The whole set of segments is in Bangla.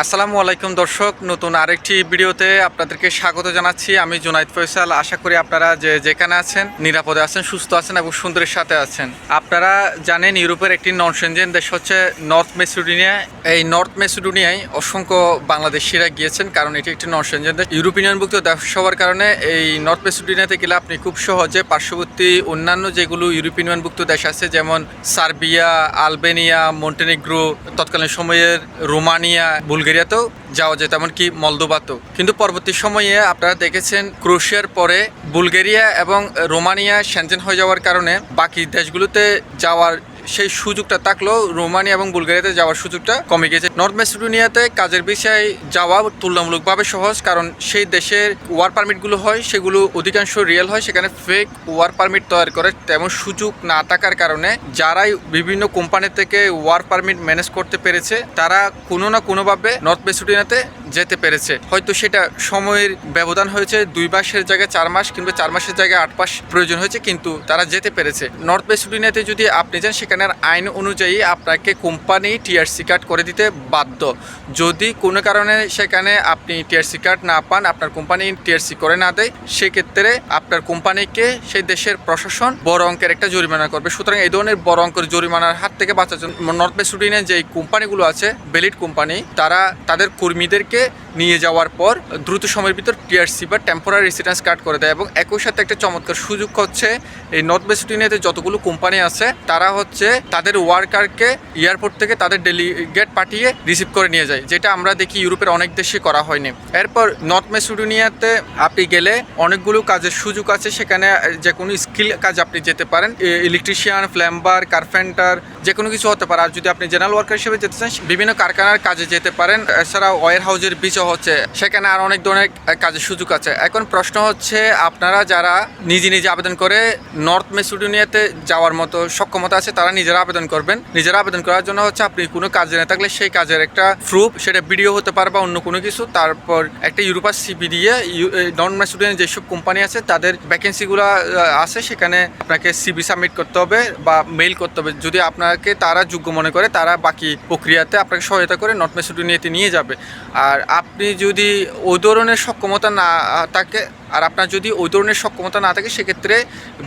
আসসালামু আলাইকুম দর্শক, নতুন আরেকটি ভিডিওতে আপনাদেরকে স্বাগত জানাচ্ছি। আমি জুনাইদ ফয়সাল, আশা করি আপনারা যে যেখানে আছেন, নিরাপদে আছেন, সুস্থ আছেন এবং সুন্দরের সাথে আছেন। আপনারা জানেন ইউরোপের একটি নন সেনজেন দেশ হচ্ছে নর্থ মেসিডোনিয়া। এই নর্থ মেসিডোনিয়ায় অসংখ্য বাংলাদেশিরা গিয়েছেন কারণ এটি একটি নন সেনজেন দেশ। ইউরোপিয়ানভুক্ত দেশ হওয়ার কারণে এই নর্থ মেসিডোনিয়াতে গেলে আপনি খুব সহজে পার্শ্ববর্তী অন্যান্য যেগুলো ইউরোপিয়ানভুক্ত দেশ আছে, যেমন সার্বিয়া, আলবেনিয়া, মন্টেনিগ্রো, তৎকালীন সময়ের রোমানিয়া বুলগেরিয়াতেও যাওয়া যেত এমনকি মলদোবাতেও কিন্তু পরবর্তী সময়ে আপনারা দেখেছেন ক্রোশিয়ার পরে বুলগেরিয়া এবং রোমানিয়া সেনজেন হয়ে যাওয়ার কারণে বাকি দেশগুলোতে যাওয়ার সেই সুযোগটা থাকলেও রোমানিয়া এবং বুলগেরিয়াতে যাওয়ার সুযোগটা কমে গেছে। নর্থ মেসিডোনিয়াতে কাজের বিষয়ে যাওয়া তুলনামূলকভাবে সহজ, কারণ সেই দেশের ওয়ার পারমিটগুলো হয়, সেগুলো অধিকাংশ রিয়েল হয়, সেখানে ফেক ওয়ার পারমিট তৈরি করে তেমন সুযোগ না থাকার কারণে যারাই বিভিন্ন কোম্পানি থেকে ওয়ার পারমিট ম্যানেজ করতে পেরেছে, তারা কোনো না কোনোভাবে নর্থ মেসিডোনিয়াতে যেতে পেরেছে। হয়তো সেটা সময়ের ব্যবধান হয়েছে, দুই মাসের জায়গায় চার মাস কিংবা চার মাসের জায়গায় আট মাস প্রয়োজন হয়েছে, কিন্তু তারা যেতে পেরেছে। নর্থ মেসিডোনিয়াতে যদি আপনি যান সেখানের আইন অনুযায়ী আপনাকে কোম্পানি টিআরসি কার্ড করে দিতে বাধ্য। যদি কোনো কারণে সেখানে আপনি টিআরসি কার্ড না পান, আপনার কোম্পানি টিআরসি করে না দেয়, সেক্ষেত্রে আপনার কোম্পানিকে সেই দেশের প্রশাসন বড় অঙ্কের একটা জরিমানা করবে। সুতরাং এই ধরনের বড় অঙ্কের জরিমানার হাত থেকে বাঁচার জন্য নর্থ মেসিডোনিয়ার যে কোম্পানিগুলো আছে বেলিড কোম্পানি, তারা তাদের কর্মীদেরকে নিয়ে যাওয়ার পর দ্রুত সময়ের ভিতর টিআরসি বা টেম্পোরারি রেসিডেন্স কার্ড করে দেয় এবং একই সাথে একটা চমৎকার সুযোগ হচ্ছে, এই নর্থ মেসিডোনিয়াতে যতগুলো কোম্পানি আছে, তারা হচ্ছে তাদের ওয়ার্কারকে এয়ারপোর্ট থেকে তাদের ডেলিগেট পাঠিয়ে রিসিভ করে নিয়ে যায়, যেটা আমরা দেখি ইউরোপের অনেক দেশে করা হয়নি। এরপর নর্থ মেসিডোনিয়াতে আপনি গেলে অনেকগুলো কাজের সুযোগ আছে, সেখানে যে কোনো স্কিল কাজ আপনি যেতে পারেন। ইলেকট্রিশিয়ান ফ্ল্যাম্বার কার্পেন্টার যে কোনো কিছু হতে পারে। আর যদি আপনি জেনারেল ওয়ার্কার হিসেবে যেতে চান, বিভিন্ন কারখানার কাজে যেতে পারেন এছাড়া ওয়ার হাউজের বিষয় হচ্ছে। সেখানে আর অনেক ধরনের কাজের সুযোগ আছে। এখন প্রশ্ন হচ্ছে, আপনারা যারা নিজে নিজে আবেদন করে নর্থ মেসিডোনিয়াতে যাওয়ার মতো সক্ষমতা আছে, তারা নিজেরা আবেদন করবেন। নিজেরা আবেদন করার জন্য হচ্ছে, আপনি কোনো কাজে না থাকলে সেই কাজের একটা প্রুফ সেটা ভিডিও হতে পারে বা অন্য কোনো কিছু। তারপর একটা ইউরোপার সিবি দিয়ে নর্থ মেসিডোনিয়ান যেসব কোম্পানি আছে, তাদের ভ্যাকেন্সিগুলো আছে, সেখানে আপনাকে সিবি সাবমিট করতে হবে বা মেইল করতে হবে। যদি আপনাকে তারা যোগ্য মনে করে, তারা বাকি প্রক্রিয়াতে আপনাকে সহায়তা করে নর্থ মেসিডোনিয়াতে নিয়ে যাবে। আর আপনি যদি ওই ধরনের সক্ষমতা না থাকে আর আপনার যদি ওই ধরনের সক্ষমতা না থাকে, সেক্ষেত্রে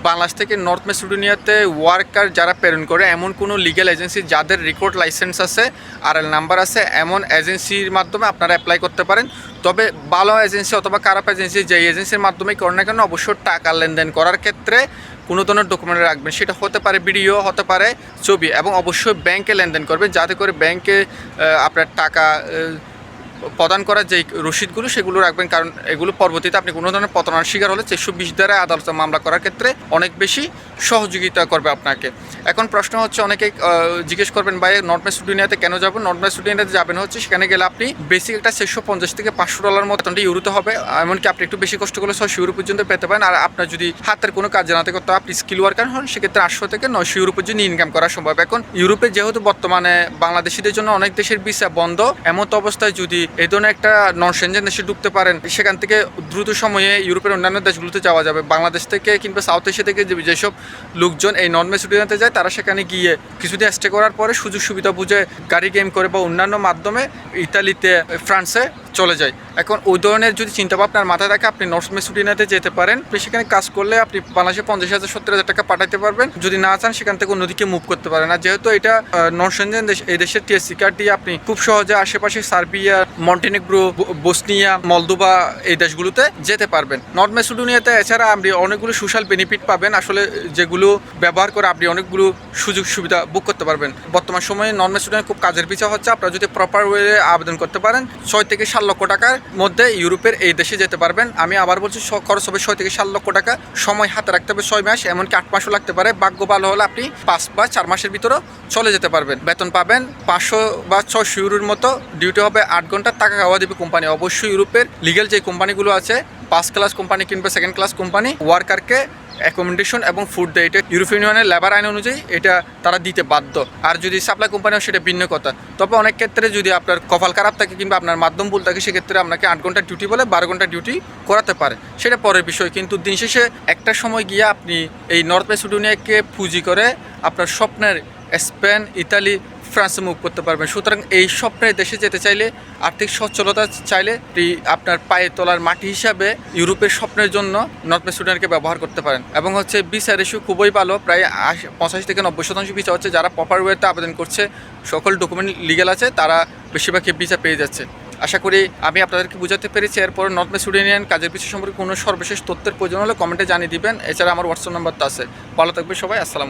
বাংলাদেশ থেকে নর্থ মেসিডোনিয়াতে ওয়ার্কার যারা প্রেরণ করে, এমন কোনো লিগ্যাল এজেন্সি যাদের রেকর্ড লাইসেন্স আছে আর এল নাম্বার আছে, এমন এজেন্সির মাধ্যমে আপনারা অ্যাপ্লাই করতে পারেন। তবে ভালো এজেন্সি অথবা খারাপ এজেন্সি যে এজেন্সির মাধ্যমে করেন না কেন অবশ্যই টাকা লেনদেন করার ক্ষেত্রে কোনো ধরনের ডকুমেন্ট রাখবেন, সেটা হতে পারে ভিডিও হতে পারে ছবি, এবং অবশ্যই ব্যাংকে লেনদেন করবেন, যাতে করে ব্যাংকে আপনার টাকা প্রদান করা যে রসিদগুলো, সেগুলো রাখবেন। কারণ এগুলো পরবর্তীতে আপনি কোনো ধরনের প্রতারণার শিকার হলে চারশো বিশ দ্বারা আদালতে মামলা করার ক্ষেত্রে অনেক বেশি সহযোগিতা করবে আপনাকে। এখন প্রশ্ন হচ্ছে, অনেকে জিজ্ঞেস করবেন, ভাই, নর্থ মেসিডোনিয়াতে কেন যাবেন নর্থ মেসিডোনিয়াতে যাবেন হচ্ছে, সেখানে গেলে আপনি বেসিক একটা চারশো পঞ্চাশ থেকে পাঁচশো ডলার মতো ইউরোতে হবে। এমনকি আপনি একটু বেশি কষ্ট করলে ছয়শো ইউরো পর্যন্ত পেতে পারেন। আর আপনার যদি হাতের কোনো কাজ জানাতে করতে আপনি স্কিল ওয়ার্কার হন, সেক্ষেত্রে আটশো থেকে নয়শো ইউরো পর্যন্ত ইনকাম করা সম্ভব। এখন ইউরোপে যেহেতু বর্তমানে বাংলাদেশিদের জন্য অনেক দেশের ভিসা বন্ধ এমন অবস্থায় যদি এই ধরনের একটা নন সেনজেন দেশে ঢুকতে পারেন। সেখান থেকে দ্রুত সময়ে ইউরোপের অন্যান্য দেশগুলোতে যাওয়া যাবে। বাংলাদেশ থেকে কিংবা সাউথ এশিয়া থেকে যেসব লোকজন এই নন মেসিডোনিয়াতে যায়, তারা সেখানে গিয়ে কিছুদিন স্টে করার পরে সুযোগ সুবিধা বুঝে গাড়ি গেম করে বা অন্যান্য মাধ্যমে ইতালিতে ফ্রান্সে চলে যায়। এখন ওই ধরনের যদি চিন্তা ভাবনার মাথায় রাখে আপনি নর্থ মেসিডোনিয়াতে যেতে পারেন। আপনি সেখানে কাজ করলে আপনি বাংলাদেশে পঞ্চাশ হাজার, সত্তর হাজার টাকা পাঠাতে পারবেন। যদি না চান, সেখান থেকে অন্যদিকে মুভ করতে পারেন। আর যেহেতু এটা নন সেনজেন দেশ, এই দেশের টিএসসি কার্ড দিয়ে আপনি খুব সহজে আশেপাশে সার্বিয়া মন্টেনেগ্রো বসনিয়া মলদোবা এই দেশগুলোতে যেতে পারবেন। নর্থ মেসিডোনিয়াতে এছাড়া আপনি অনেকগুলো সোশ্যাল বেনিফিট পাবেন। আসলে যেগুলো ব্যবহার করে আপনি অনেকগুলো সুযোগ সুবিধা বুক করতে পারবেন। বর্তমান সময়ে নর্থ মেসিডোনিয়া খুব কাজের পিছা হচ্ছে। আপনারা যদি প্রপার ওয়ে আবেদন করতে পারেন, ছয় থেকে সাত লক্ষ টাকার মধ্যে ইউরোপের এই দেশে যেতে পারবেন। আমি আবার বলছি খরচ হবে ছয় থেকে সাত লক্ষ টাকা। সময় হাতে রাখতে হবে ছয় মাস, এমনকি আট মাসও লাগতে পারে। ভাগ্য ভালো হলে আপনি পাঁচ বা চার মাসের ভিতরেও চলে যেতে পারবেন। বেতন পাবেন পাঁচশো বা ছয়শো ইউরোর মতো। ডিউটি হবে আট ঘণ্টার টাকা খাওয়া দেবে কোম্পানি। অবশ্যই ইউরোপের লিগেল যে কোম্পানিগুলো আছে ফার্স্ট ক্লাস কোম্পানি কিংবা সেকেন্ড ক্লাস কোম্পানি ওয়ার্কারকে অ্যাকোমোডেশন এবং ফুড দেয়। এটা ইউরোপিয়ান ইউনিয়নের লেবার আইন অনুযায়ী এটা তারা দিতে বাধ্য। আর যদি সাপ্লাই কোম্পানি সেটা ভিন্ন কথা। তবে অনেক ক্ষেত্রে যদি আপনার কপাল খারাপ থাকে কিংবা আপনার মাধ্যম ভুল থাকে, সেক্ষেত্রে আপনাকে আট ঘণ্টা ডিউটি বলে বারো ঘণ্টা ডিউটি করাতে পারে। সেটা পরের বিষয়। কিন্তু দিন শেষে একটা সময় গিয়ে আপনি এই নর্থ মেসিডোনিয়াকে পুঁজি করে আপনার স্বপ্নের স্পেন ইতালি ফ্রান্সে মুভ করতে পারবেন। সুতরাং এই স্বপ্নের দেশে যেতে চাইলে, আর্থিক সচ্ছলতা চাইলে আপনার পায়ে তোলার মাটি হিসাবে ইউরোপের স্বপ্নের জন্য নর্থ মেসিডোনিয়াকে ব্যবহার করতে পারেন। এবং হচ্ছে ভিসা রেশিও খুবই ভালো, প্রায় পঁচাশি থেকে নব্বই শতাংশ ভিসা হচ্ছে যারা প্রপার ওয়েতে আবেদন করছে। সকল ডকুমেন্ট লিগেল আছে, তারা বেশিরভাগই ভিসা পেয়ে যাচ্ছে। আশা করি আমি আপনাদেরকে বুঝাতে পেরেছি। এরপর নর্থ মেসিডোনিয়ান কাজের বিষয় সম্পর্কে কোনো সর্বশেষ তথ্যের প্রয়োজন হলে কমেন্টে জানিয়ে দিবেন। এছাড়া আমার হোয়াটসঅ্যাপ নাম্বার তো আছে। ভালো থাকবে সবাই, আসসালাম